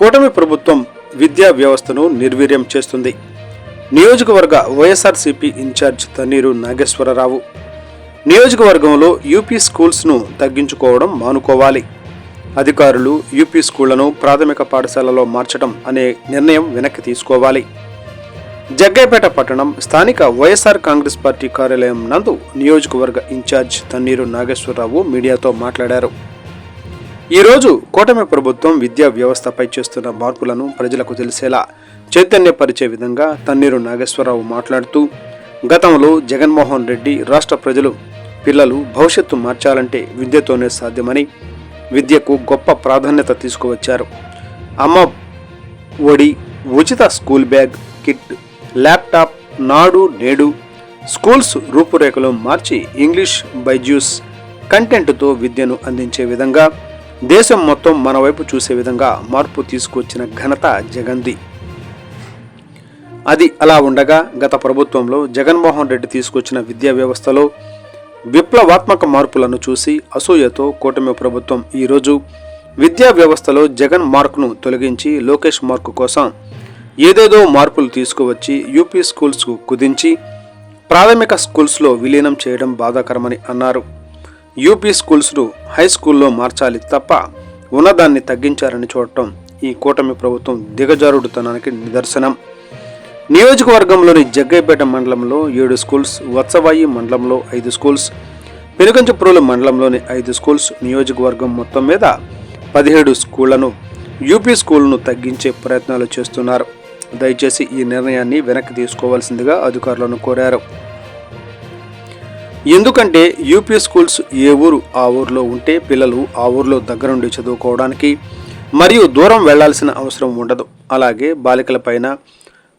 కూటమి ప్రభుత్వం విద్యా వ్యవస్థను నిర్వీర్యం చేస్తుంది. నియోజకవర్గ వైఎస్ఆర్సీపీ ఇన్ఛార్జ్ తన్నీరు నాగేశ్వరరావు. నియోజకవర్గంలో యూపీ స్కూల్స్ను తగ్గించుకోవడం మానుకోవాలి. అధికారులు యూపీ స్కూళ్ళను ప్రాథమిక పాఠశాలలో మార్చడం అనే నిర్ణయం వెనక్కి తీసుకోవాలి. జగ్గైపేట పట్టణం స్థానిక వైఎస్ఆర్ కాంగ్రెస్ పార్టీ కార్యాలయం నందు నియోజకవర్గ ఇన్ఛార్జ్ తన్నీరు నాగేశ్వరరావు మీడియాతో మాట్లాడారు. ఈరోజు కూటమి ప్రభుత్వం విద్యా వ్యవస్థపై చేస్తున్న మార్పులను ప్రజలకు తెలిసేలా చైతన్యపరిచే విధంగా తన్నీరు నాగేశ్వరరావు మాట్లాడుతూ గతంలో జగన్మోహన్ రెడ్డి రాష్ట్ర ప్రజలు పిల్లలు భవిష్యత్తు మార్చాలంటే విద్యతోనే సాధ్యమని విద్యకు గొప్ప ప్రాధాన్యత తీసుకువచ్చారు. అమ్మ ఒడి ఉచిత స్కూల్ బ్యాగ్ కిట్ ల్యాప్టాప్ నాడు నేడు స్కూల్స్ రూపురేఖలు మార్చి ఇంగ్లీష్ బైజ్యూస్ కంటెంట్తో విద్యను అందించే విధంగా దేశం మొత్తం మన వైపు చూసే విధంగా మార్పు తీసుకొచ్చిన ఘనత జగన్ది అది అలా ఉండగా గత ప్రభుత్వంలో జగన్మోహన్ రెడ్డి తీసుకొచ్చిన విద్యా వ్యవస్థలో విప్లవాత్మక మార్పులను చూసి అసూయతో కూటమి ప్రభుత్వం ఈరోజు విద్యా వ్యవస్థలో జగన్ మార్కును తొలగించి లోకేష్ మార్కు కోసం ఏదేదో మార్పులు తీసుకువచ్చి యూపీ స్కూల్స్కు కుదించి ప్రాథమిక స్కూల్స్లో విలీనం చేయడం బాధాకరమని అన్నారు. యూపీ స్కూల్స్ను హై స్కూల్లో మార్చాలి తప్ప ఉన్నదాన్ని తగ్గించారని చూడటం ఈ కూటమి ప్రభుత్వం దిగజారుడుతనానికి నిదర్శనం. నియోజకవర్గంలోని జగ్గైపేట మండలంలో ఏడు స్కూల్స్ వత్సవాయి మండలంలో ఐదు స్కూల్స్ పెనుగంచప్రోలు మండలంలోని ఐదు స్కూల్స్ నియోజకవర్గం మొత్తం మీద పదిహేడు స్కూళ్ళను యూపీ స్కూల్ను తగ్గించే ప్రయత్నాలు చేస్తున్నారు. దయచేసి ఈ నిర్ణయాన్ని వెనక్కి తీసుకోవాల్సిందిగా అధికారులను కోరారు. ఎందుకంటే యూపీ స్కూల్స్ ఏ ఊరు ఆ ఊరిలో ఉంటే పిల్లలు ఆ ఊరిలో దగ్గరుండి చదువుకోవడానికి మరియు దూరం వెళ్ళాల్సిన అవసరం ఉండదు. అలాగే బాలికలపైన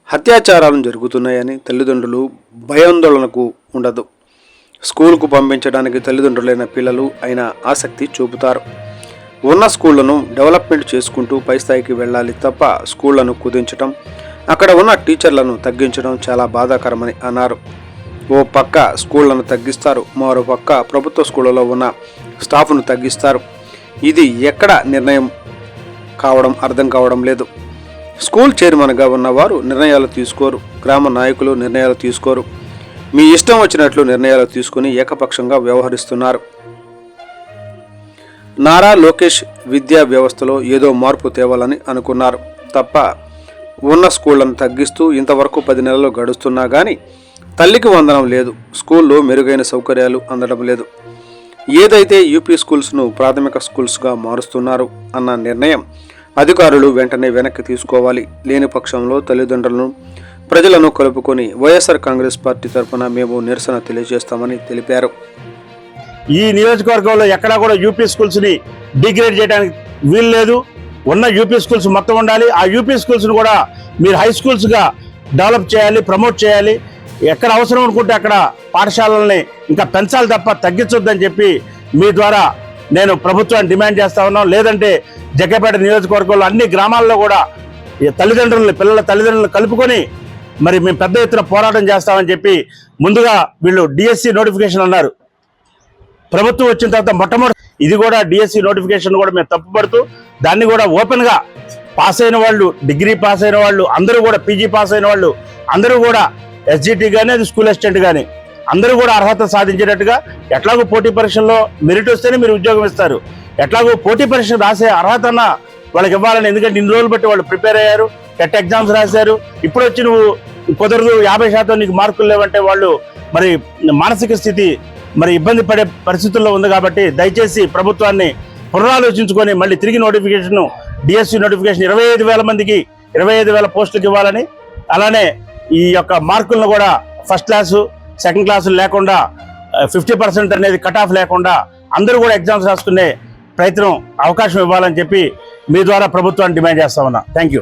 అత్యాచారాలు జరుగుతున్నాయని తల్లిదండ్రులు భయాందోళనకు ఉండదు. స్కూల్కు పంపించడానికి తల్లిదండ్రులైన పిల్లలు అయిన ఆసక్తి చూపుతారు. ఉన్న స్కూళ్ళను డెవలప్మెంట్ చేసుకుంటూ పై స్థాయికి వెళ్ళాలి తప్ప స్కూళ్ళను కుదించడం అక్కడ ఉన్న టీచర్లను తగ్గించడం చాలా బాధాకరమని అన్నారు. ఓ పక్క స్కూళ్ళను తగ్గిస్తారు మరో పక్క ప్రభుత్వ స్కూళ్ళలో ఉన్న స్టాఫ్ను తగ్గిస్తారు. ఇది ఎక్కడ నిర్ణయం కావడం అర్థం కావడం లేదు. స్కూల్ చైర్మన్గా ఉన్నవారు నిర్ణయాలు తీసుకోరు గ్రామ నాయకులు నిర్ణయాలు తీసుకోరు. మీ ఇష్టం వచ్చినట్లు నిర్ణయాలు తీసుకుని ఏకపక్షంగా వ్యవహరిస్తున్నారు. నారా లోకేష్ విద్యా వ్యవస్థలో ఏదో మార్పు తేవాలని అనుకున్నారు. తప్ప ఉన్న స్కూళ్ళను తగ్గిస్తూ ఇంతవరకు పది నెలలు గడుస్తున్నా కానీ తల్లికి వందనం లేదు స్కూల్లో మెరుగైన సౌకర్యాలు అందడం లేదు. ఏదైతే యూపీ స్కూల్స్ను ప్రాథమిక స్కూల్స్గా మారుస్తున్నారు అన్న నిర్ణయం అధికారులు వెంటనే వెనక్కి తీసుకోవాలి. లేని పక్షంలో తల్లిదండ్రులను ప్రజలను కలుపుకొని వైఎస్ఆర్ కాంగ్రెస్ పార్టీ తరఫున మేము నిరసన తెలియజేస్తామని తెలిపారు. ఈ నియోజకవర్గంలో ఎక్కడా కూడా యూపీ స్కూల్స్ని డిగ్రేడ్ చేయడానికి వీలు లేదు. ఉన్న యూపీ స్కూల్స్ మొత్తం ఉండాలి. ఆ యూపీ స్కూల్స్ని కూడా మీరు హై స్కూల్స్గా డెవలప్ చేయాలి ప్రమోట్ చేయాలి. ఎక్కడ అవసరం అనుకుంటే అక్కడ పాఠశాలల్ని ఇంకా పెంచాలి తప్ప తగ్గించొద్దని చెప్పి మీ ద్వారా నేను ప్రభుత్వాన్ని డిమాండ్ చేస్తా ఉన్నాం. లేదంటే జగ్గపేట నియోజకవర్గంలో అన్ని గ్రామాల్లో కూడా ఈ తల్లిదండ్రులని పిల్లల తల్లిదండ్రులను కలుపుకొని మరి మేము పెద్ద ఎత్తున పోరాటం చేస్తామని చెప్పి ముందుగా వీళ్ళు డిఎస్సి నోటిఫికేషన్ అన్నారు. ప్రభుత్వం వచ్చిన తర్వాత మొట్టమొదటి ఇది కూడా డిఎస్సి నోటిఫికేషన్ కూడా మేము తప్పుపడుతూ దాన్ని కూడా ఓపెన్గా పాస్ అయిన వాళ్ళు డిగ్రీ పాస్ అయిన వాళ్ళు అందరూ కూడా పీజీ పాస్ అయిన వాళ్ళు అందరూ కూడా ఎస్జిటి కానీ అది స్కూల్ అసిస్టెంట్ కానీ అందరూ కూడా అర్హత సాధించేటట్టుగా ఎట్లాగో పోటీ పరీక్షల్లో మెరిట్ వస్తేనే మీరు ఉద్యోగం ఇస్తారు. ఎట్లాగో పోటీ పరీక్ష రాసే అర్హత వాళ్ళకి ఇవ్వాలని ఎందుకంటే ఇన్ని రోజులు బట్టి వాళ్ళు ప్రిపేర్ అయ్యారు టెట్ ఎగ్జామ్స్ రాశారు. ఇప్పుడు వచ్చి నువ్వు కుదరదు యాభై శాతం నీకు మార్కులు లేవంటే వాళ్ళు మరి మానసిక స్థితి మరి ఇబ్బంది పడే పరిస్థితుల్లో ఉంది కాబట్టి దయచేసి ప్రభుత్వాన్ని పునరాలోచించుకొని మళ్ళీ తిరిగి నోటిఫికేషన్ డిఎస్సి నోటిఫికేషన్ ఇరవై ఐదు వేల మందికి ఇరవై ఐదు వేల పోస్టులకు ఇవ్వాలని అలానే ఈ యొక్క మార్కులను కూడా ఫస్ట్ క్లాసు సెకండ్ క్లాసు లేకుండా ఫిఫ్టీ పర్సెంట్ అనేది కట్ ఆఫ్ లేకుండా అందరూ కూడా ఎగ్జామ్స్ రాసుకునే ప్రయత్నం అవకాశం ఇవ్వాలని చెప్పి మీ ద్వారా ప్రభుత్వాన్ని డిమాండ్ చేస్తా ఉన్నా. Thank you